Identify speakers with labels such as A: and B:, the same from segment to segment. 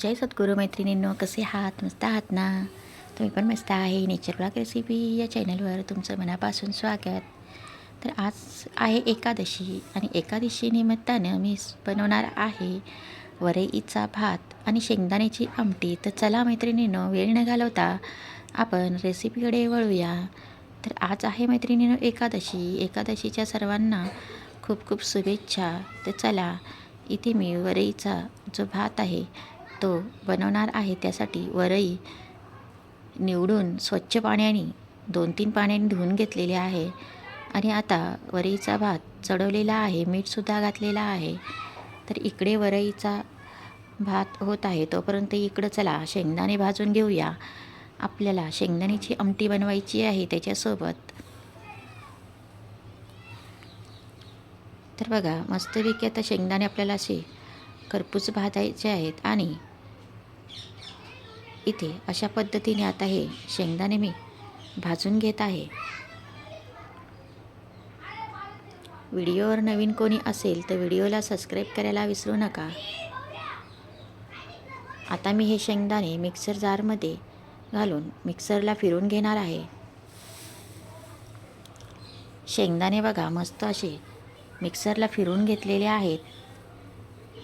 A: जय सद्गुरू मैत्रिणींनो कसे आहात? मस्त आहात ना? तुम्ही पण मस्त आहे. नेचर ब्लॉग रेसिपी या चॅनलवर तुमचं मनापासून स्वागत. तर आज आहे एकादशी आणि एकादशी निमित्तानं मी बनवणार आहे वरईचा भात आणि शेंगदाण्याची आमटी. तर चला मैत्रिणींनो वेळ न घालवता आपण रेसिपीकडे वळूया. तर आज आहे मैत्रिणींनो एकादशी. एकादशीच्या सर्वांना खूप खूप शुभेच्छा. तर चला इथे मी वरईचा जो भात आहे तो बनवणार आहे त्यासाठी वरई निवडून स्वच्छ पाण्याने दोन तीन पाण्याने धुवून घेतलेले आहे. आणि आता वरईचा भात चढवलेला आहे मीठसुद्धा घातलेला आहे. तर इकडे वरईचा भात होत आहे तोपर्यंत इकडं चला शेंगदाणे भाजून घेऊया. आपल्याला शेंगदाण्याची आमटी बनवायची आहे त्याच्यासोबत. तर बघा मस्तपैकी आता शेंगदाणे आपल्याला असे खरपूस भाजायचे आहेत. आणि इथे अशा पद्धतीने आता हे शेंगदाणे मी भाजून घेत आहे. व्हिडिओवर नवीन कोणी असेल तर व्हिडिओला सबस्क्राईब करायला विसरू नका. आता मी हे शेंगदाणे मिक्सर जारमध्ये घालून मिक्सरला फिरून घेणार आहे. शेंगदाणे बघा मस्त असे मिक्सरला फिरून घेतलेले आहेत.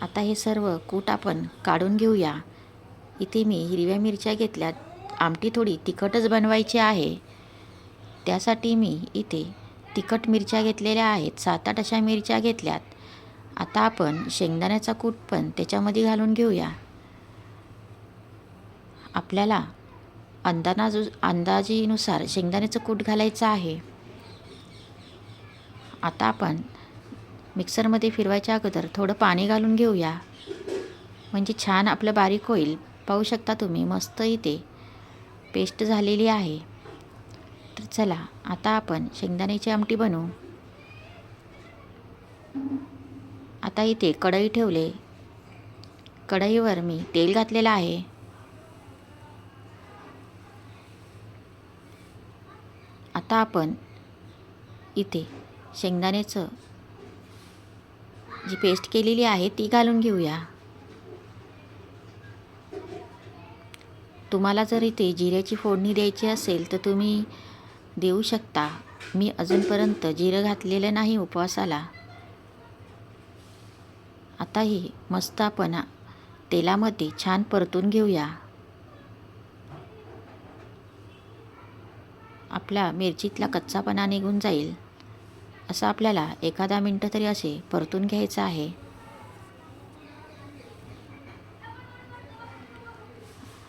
A: आता हे सर्व कूट आपण काढून घेऊया. इथे मी हिरव्या मिरच्या घेतल्यात. आमटी थोडी तिखटच बनवायची आहे. त्यासाठी मी इथे तिखट मिरच्या घेतलेल्या आहेत. सात आठ अशा मिरच्या घेतल्यात. आता आपण शेंगदाण्याचा कूट पण त्याच्यामध्ये घालून घेऊया. आपल्याला अंदाज अंदाजीनुसार शेंगदाण्याचं कूट घालायचं आहे. आता आपण मिक्सरमध्ये फिरवायच्या अगोदर थोडं पाणी घालून घेऊया. म्हणजे छान आपलं बारीक होईल. पाहू शकता तुम्ही. मस्त इथे पेस्ट झालेली आहे. तर चला आता आपण शेंगदाण्याची आमटी बनवू. आता इथे कढई ठेवले. कढईवर मी तेल घातलेलं आहे. आता आपण इथे शेंगदाण्याचं जी पेस्ट केलेली आहे ती घालून घेऊया. तुम्हाला जर इथे जिऱ्याची फोडणी द्यायची असेल तर तुम्ही देऊ शकता. मी अजूनपर्यंत जिरं घातलेलं नाही उपवासाला. आताही मस्त आपण तेलामध्ये छान परतून घेऊया. आपला मिरचीतला कच्चापणा निघून जाईल. असं आपल्याला एखादा मिनटं तरी असे परतून घ्यायचं आहे.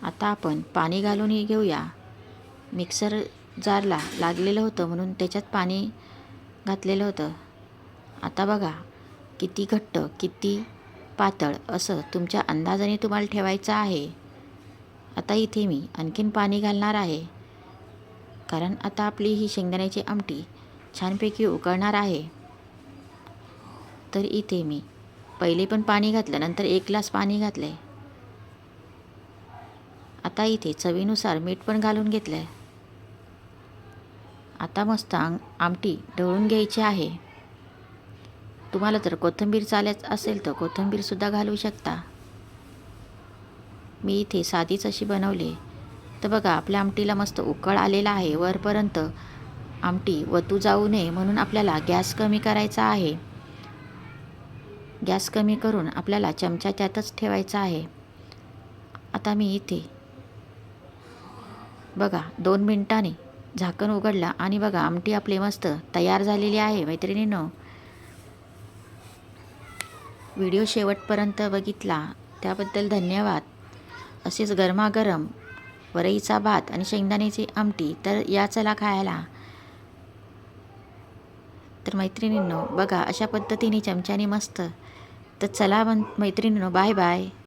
A: आता आपण पाणी घालूनही घेऊया. मिक्सर जारला लागलेलं होतं म्हणून त्याच्यात पाणी घातलेलं होतं. आता बघा किती घट्ट किती पातळ असं तुमच्या अंदाजाने तुम्हाला ठेवायचं आहे. आता इथे मी आणखीन पाणी घालणार आहे. कारण आता आपली ही शेंगदाण्याची आमटी छानपैकी उकळणार आहे. तर इथे मी पहिले पण पाणी घातलं नंतर एक ग्लास पाणी घातलं आहे आता इथे चवीनुसार मीठ पण घालून घेतलं आहे आता मस्त आंग आमटी ढवळून घ्यायची आहे. तुम्हाला जर कोथिंबीर चालत असेल तर कोथिंबीरसुद्धा घालू शकता. मी इथे साधीच अशी बनवली. तर बघा आपल्या आमटीला मस्त उकळ आलेला आहे. वरपर्यंत आमटी वतू जाऊ नये म्हणून आपल्याला गॅस कमी करायचा आहे. गॅस कमी करून आपल्याला चमचा त्यातच ठेवायचा आहे. आता मी इथे बघा दोन मिनटांनी झाकण उघडलं आणि बघा आमटी आपली मस्त तयार झालेली आहे मैत्रिणींनो. व्हिडिओ शेवटपर्यंत बघितला त्याबद्दल धन्यवाद. असेच गरमागरम वरईचा भात आणि शेंगदाण्याची आमटी तर या चला खायला. तर मैत्रिणींनो बघा अशा पद्धतीने चमच्याने मस्त. तर चला बन मैत्रिणींनो बाय बाय